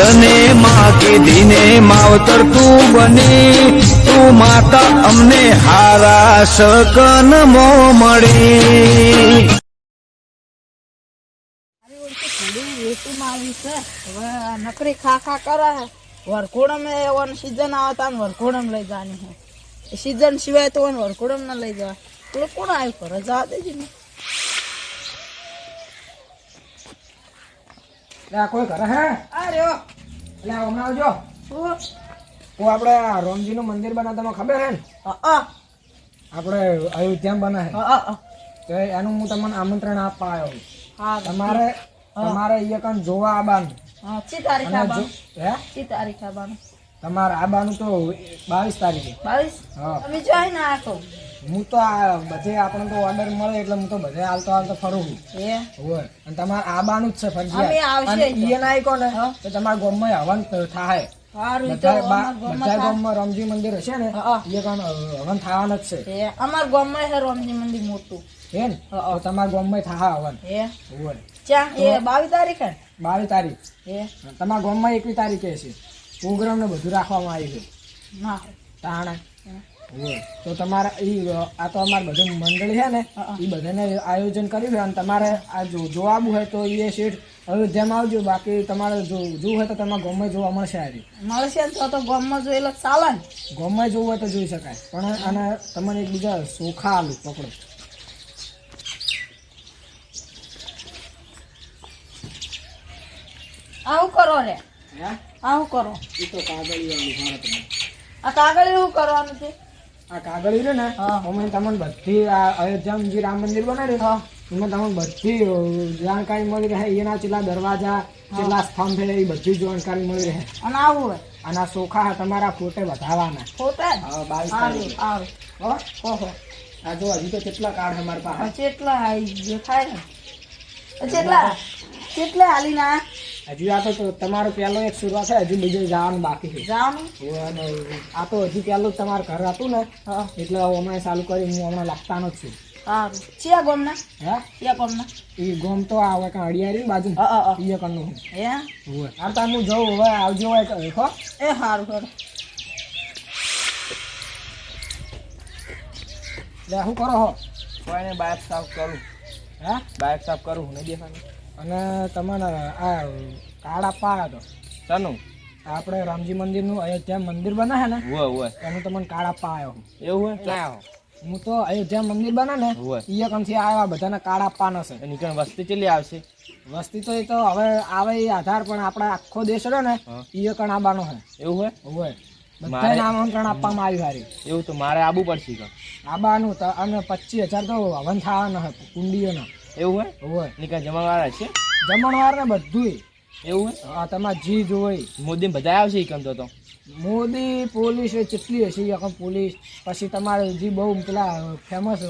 તને માં કીધીને માવતર તું બની. તું માતા અમને હારા સકન મો મળી. નકરી ખા ખા કરે છે એ ઓન સીઝન આવતા વરઘોડમ લઈ જવાની હે. સીઝન સિવાય તો વરઘોડમ ના લઈ જવા તો કોણ આવ્યું? કરે જવા દેજે ને. આ કોઈ ઘરે હે? આ રહ્યો. એટલે હમણાં આવજો. હું આપણે રોમજીનું મંદિર બનાવતા ખબર હે ને? આપણે અયોધ્યામાં બને અ, છે અ, અ. તો એનું હું તમને આમંત્રણ આપવા આવ્યો હા તમારે તમારે અહીંયા જોવા આવવાનું. ચી તારીખ આવવાનું? હે? ચી તારીખ આવવાનું? તમારે આવવાનું તો બાવીસ તારીખે. બાવીસ? હા. તમે જો આવીને આ કહું હું તો આ બધે આપણે તો ઓર્ડર મળે એટલે હું તો બધે હાલતો હાલતો ફરું છું. એ? હોય. અને તમારે આવવાનું જ છે ફરજિયાત. અને તો. ઈએ ના હા. તો તમારા ગામમાં હવન થાય બધા ગામમાં રામજી મંદિર હશે ને હા, હા. એ કાન હવન થવાનું જ છે. અમાર ગામમાં છે રોમજી મંદિર મોટું. હે ને? તમારા ગામમાં થા હવન. એ? હોય. ક્યાં? એ બાવીસ તારીખે? બાવીસ તારીખ. એ? તમારા ગામમાં એકવી તારીખે છે. પ્રોગ્રામ ને બધું રાખવામાં આવ્યું છે. ના. તાણા. હોય તો તમારે ઈ આ તો અમારે બધું મંડળી છે ને. એ બધાને આયોજન કર્યું છે અને તમારે આ જો જોવાનું હોય તો એ શેઠ અયોધ્યામાં આવજો બાકી તમારે જો જોવું હોય તો તમારે ગમે જોવા મળશે આ રીતે. મળશે તો તો ગમે જોયેલો ચાલે ને. ગમે જોવું હોય તો જોઈ શકાય. પણ અને તમને એક બીજા સોખા આલુ પકડો. આવું કરો રે આવું કરો. એ તો કાગળી આલુ આ કાગળ એવું કરવાનું છે? આ કાગળી છે ને અમે તમને બધી આ અયોધ્યામાં જે રામ મંદિર બનાવ્યું એમાં તમને બધી જાણકારી મળી રહે. એના કેટલા દરવાજા કેટલા સ્તંભ છે એ બધી જાણકારી મળી રહે. અને આવું અને સોખા તમારા ફોટે વધારવાના ફોટે બાવીસ આ જો હજી તો કેટલા કાર્ડ છે અમારી પાસે. કેટલા દેખાય ને? કેટલા કેટલા હાલીને? આયા હજી આ તો તમારો પહેલો એક શરૂઆત છે હજુ બીજો જવાનું બાકી છે. જવાનું? અને આ તો હજી પહેલું જ તમારું ઘર હતું ને હા. એટલે હમણાં ચાલુ કરી હું હમણાં લખતાનો જ છું. સારું. ચિયા ગામના? હે? ચિયા ગામના? એ ગોમ તો આવે કાં અડિયારી બાજુ. હા હા હા. એ કરનું હું હે? હોય આ તો હું જઉં હવે આવજો હોય તો હો. એ સારું સારું એટલે શું કરો હો? કોઈને બાઇક સાફ કરું. હે? બાઇક સાફ કરું હું નહીં દેખાનું અને તમને આ કાર્ડ આપવા આવ્યો હતો શાનું? આપણે રામજી મંદિરનું અયોધ્યા મંદિર બનાવે છે ને એનું તમને કાર્ડ આપવા આવ્યો એવું હોય? ક્યાં હું. તો અયોધ્યા મંદિર બના ને એ કંથી આવ્યા બધાને કાર્ડ આપવાના છે. એની કણ વસ્તી ચેલી આવશે? વસ્તી તો એ તો હવે આવે એ આધાર પણ આપણે આખો દેશ રહ્યો ને હા. એ કણ આવવાનો છે. એવું હોય? હોય. બધા નામાંકન આપવામાં આવ્યું હારી. એવું તો મારે આબુ પડશે આબાનું અને પચીસ હજાર તો હવન થવાના હતું કુંડીઓના. એવું હોય? હોય. નિકા જમણવાળા છે? જમણવાર ને બધું એવું હોય? હા તમારે જી જોઈ મોદી બધા આવશે એકમ તો તો? મોદી પોલીસ એ કેટલી હશે એકમ પોલીસ. પછી તમારે જે બહુ પેલા ફેમસ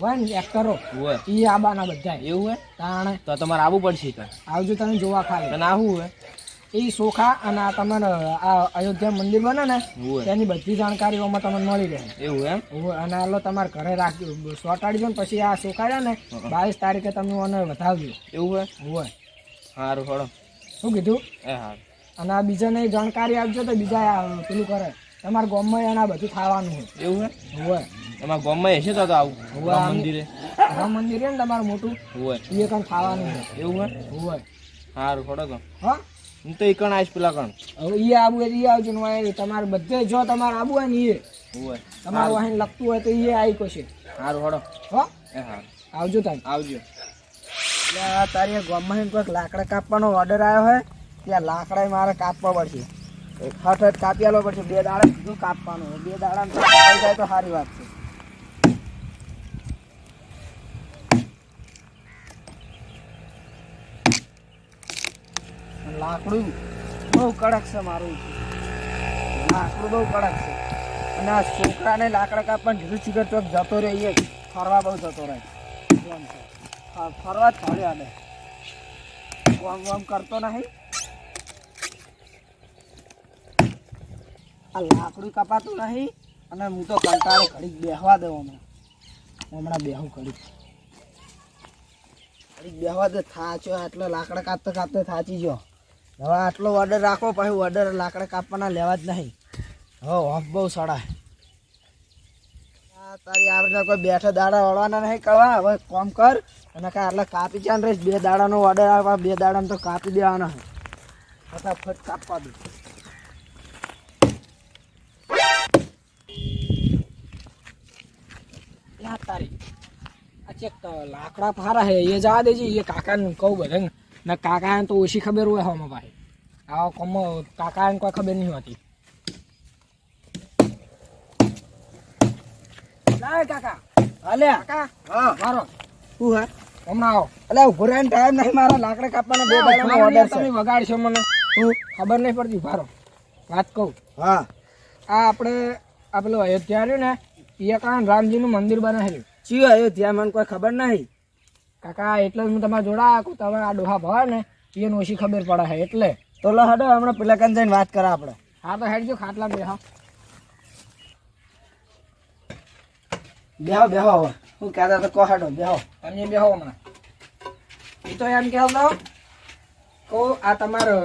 હોય ને એક્ટરો હોય. એ આબાના બધા એવું હોય? તાણે તો તમારે આવવું પડશે આવજો તમે જોવા ખાલી. તને આવું હોય? એ સોખા અને આ તમારે આ અયોધ્યા મંદિર બને ને તેની બધી જાણકારીઓમાં તમને મળી રહે. એવું એમ? અને આલો તમારે ઘરે રાખજો. સોટાડજો ને પછી આ સોખા ને બાવીસ તારીખે તમે મને વધાવજો. એવું હોય? સારું થોડો શું કીધું? એ સારું અને આ બીજાને જાણકારી આપજો તો બીજા પેલું કરે. તમારા ગામમાં એના બધું થવાનું હોય. એવું હોય? તમારા ગામમાં હશે તો આવું. મંદિરે. રામ મંદિર ને તમારું મોટું. હોય. એ કંઈ ખાવાનું હોય? એવું હોય. હોય સારું થોડો હા? હું તો એકણ કણ આવીશ પેલા કણ. હવે એ આબુ એ આવજો ને તમારે બધે જો તમારે આબુ હોય ને એ હોય. તમારે વાહન લખતું હોય તો એ આવી કશે. સારું હડો. હો? એ હા આવજો તમે આવજો. એટલે તારી ગામમાં કોઈક લાકડા કાપવાનો ઓર્ડર આવ્યો હોય ત્યાં લાકડા મારે કાપવા પડશે. હઠ હઠ કાપી આલો પડશે બે દાડા કીધું કાપવાનું. બે દાડા તો સારી વાત છે. લાકડું બહુ કડક છે મારું. લાકડું બહુ કડક છે. અને આ છોકરાને લાકડા કાપણ જુદું ચીકર ચોક જતો રહીએ ફરવા બહુ જતો રહે. ફરવા જ પડ્યો આને. આમ આમ કરતો નહીં. આ લાકડું કપાતું નહીં અને હું તો કંટાળો ઘડીક બેહવા દઉં હમણાં. હમણાં બેહું ઘડીક. ઘડીક બેહવા દે, થાચ્યો એટલે લાકડા કાપતા કાપતા થાચી ગયો. હવે આટલો ઓર્ડર રાખો પછી ઓર્ડર લાકડા કાપવાના લેવા જ નહીં. હવે ઓફ બહુ સડા તારી આપણે કોઈ બેઠા દાડા વળવાના નહીં કરવા. હવે કોમ કર. અને કાંઈ એટલે કાપી ચાન રહીશ, બે દાડાનો ઓર્ડર આવે બે દાડાનો તો કાપી દેવાનો છે. ફટાફટ કાપવા દે. તારી. આ ચેક લાકડા ફારા હે એ જવા દેજે, એ કાકાને કહું બધે ને કાકાને તો ઓછી ખબર હોય હવામાં ભાઈ આ કોમ કાકાને કોઈ ખબર નહીં હોતી. લાય કાકા. હાલે. કાકા. હા. મારો શું હે હમણાં આવો. એટલે ઊભો રહીને ટાઈમ નહીં મારા લાકડા કાપવાનો બે દાડાનો ઓર્ડર તમે વગાડશો મને. હું ખબર નહીં પડતી. ભારો વાત કહું. હા. આ આપણે આ પેલું અયોધ્યા રહ્યું ને એ કારણ રામજીનું મંદિર બનાવેલું. ચિયો અયોધ્યા મને કોઈ ખબર નહીં. કાકા એટલે જ હું તમારે જોડે આખું તમે આ ડોહા ભાવ ને એને ઓછી ખબર પડે છે એટલે. તો લો હડો હમણાં પેલા કન જઈને વાત કરા આપણે. હા તો હેડજો ખાટલા બેહો. બેહો બેહો હું કહેતા તો કહો હડો બેહો. તમે બેહો હમણાં. એ તો એમ કહેતો કહો આ તમારો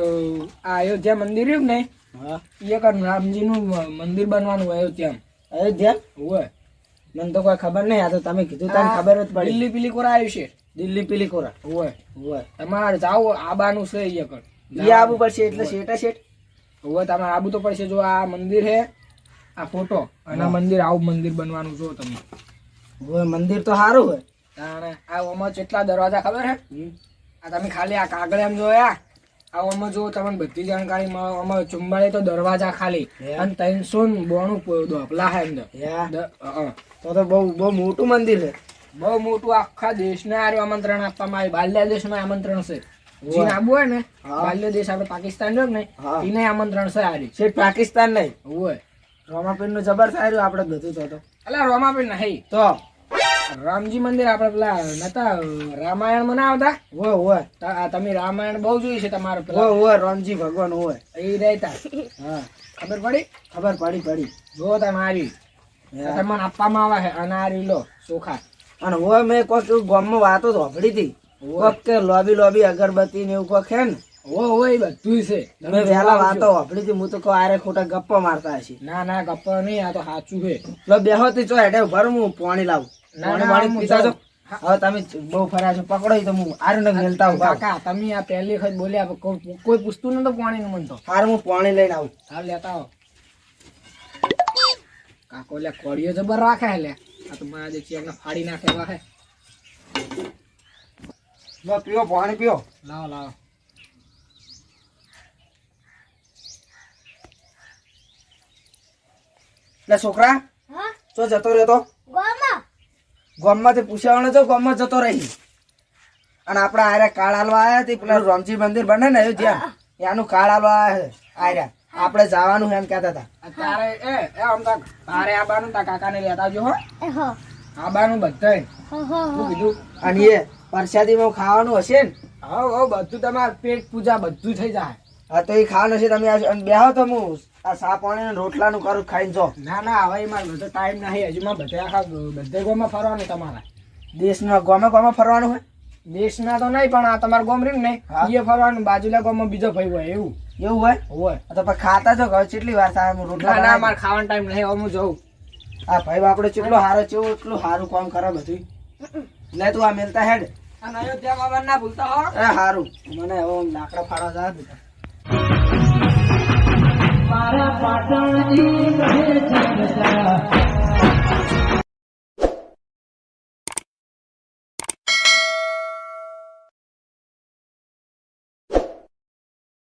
આ અયોધ્યા મંદિર રહ્યું ને એ કર રામજીનું મંદિર બનવાનું અયોધ્યા અયોધ્યા? હોય. મને તો કોઈ ખબર નહીં આ તો તમે કીધું તમને ખબર જ પડી. લીલી પીલી કોરા આવ્યું છે. દિલ્હી પેલી ખોરા હોય હોય. તમારે જાઓ આબાનું છે એ કર એ આબુ પડશે એટલે શેટા શેટ? હોય તમારે આબુ તો પડશે. જો આ મંદિર છે આ ફોટો અને મંદિર આવું મંદિર બનવાનું જો તમે હોય મંદિર તો સારું હોય. તાણે આ ઓમાં કેટલા દરવાજા ખબર હે? આ તમે ખાલી આ કાગળ એમ જોયા? આ ઓમાં જો તમને બધી જાણકારી મળે. આમાં ચુંબાળે તો દરવાજા ખાલી. અને ત્રણસો બોણું દોપલા હે અંદર. હં. તો તો બહુ બહુ મોટું મંદિર છે. બહુ મોટું આખા દેશને આર્યું આમંત્રણ આપવામાં આવ્યું. બાલ્ય દેશમાં આમંત્રણ છે. ચીન આબુ હોય ને બાલ્ય દેશ આપણે પાકિસ્તાન રહ્યો ને એને આમંત્રણ છે આર્યું છે પાકિસ્તાન નહીં. હોય રોમાપીરનું જબર થાય આપણે બધું તો એટલે રોમાપીર નહીં તો. રામજી મંદિર આપણે પેલા નતા રામાયણ મનાવતા આવતા? હોય હોય તમે રામાયણ બહુ જોયું છે તમારો હોય હોય રામજી ભગવાન હોય એ રહેતા. હા. ખબર પડી? ખબર પડી પડી. જો તમારી તમને આપવામાં આવે છે અનારી લો ચોખા. અને હોય મેં કોક ગામમાં વાતો સાંભળી હતી. કોક કે લોબી લોબી અગરબત્તી ને એવું કોક છે ને. હોય બધું છે. મેં વહેલા વાતો સાંભળી હતી હું તો કહું આરે ખોટા ગપ્પા મારતા હશે. ના ના ગપ્પા નહીં આ તો સાચું છે. લો બેહો તી ચો હેડે ભર હું પાણી લાવું. પાણી પાણી પીતા છો? હવે તમે બહુ ફર્યા છો પકડો તો હું આરું ને મેલતા હું કાકા તમે આ પહેલી વખત બોલ્યા કોઈ પૂછતું નતું પાણી નું મન તો. હાર હું પાણી લઈને આવું. હાલ લેતા આવો. કાકો લે કોળીઓ જબર રાખે લે આ તો મારા દેખી આપણે ફાડી નાખે એવા હે. લો પીઓ પાણી પીઓ. લાવો લાવો. લે છોકરા તો જતો રહ્યો તો? ગામમાંથી પૂછ્યા તો ગોમમાં જતો રહી. અને આપણે આર્યા કાળ હાલવા આયા તે પેલા રામજી મંદિર બને ને જ્યાં. એનું કાળ હાલવા આયા છે આર્યા આપણે જવાનું એમ કહેતા હતા. તારે એ એ આમ તા તારે આબાનું તા કાકાને લેતા જો હો. આબાનું બધાય. શું કીધું અને એ પ્રસાદીમાં ખાવાનું હશે ને? હા હા બધું તમારે પેટ પૂજા બધું થઈ જાય. હા તો એ ખાવાનું હશે તમે બેહો તો હું આ સા પાણી રોટલાનું કરું ખાઈને જો. ના ના હવે મારે બધો ટાઈમ નહીં. હજુ માં બધે આખા બધે ગોમાં ફરવાનું તમારા. દેશના ગોમે ગોમાં ફરવાનું હોય? દેશના તો નહીં પણ આ તમારા ગોમ રહ્યું ને એ ફરવાનું બાજુલા ગોમમાં બીજો ભાઈ હોય એવું. એવું હોય? હોય. તો પછી ખાતા છો ઘર કેટલી વાર સારા રોટલા ના મારે ખાવાનો ટાઈમ નહીં હવે હું જઉં. આ ભાઈ બાપડે ચેટલો હારો છે એટલું સારું કામ કરે બધું લે તું આ મેલતા હેડ. અને ના ભૂલતા હો. એ હારું. મને હવે લાકડા ફાડવા જા દીધા મારા પાટણની રહે જગતા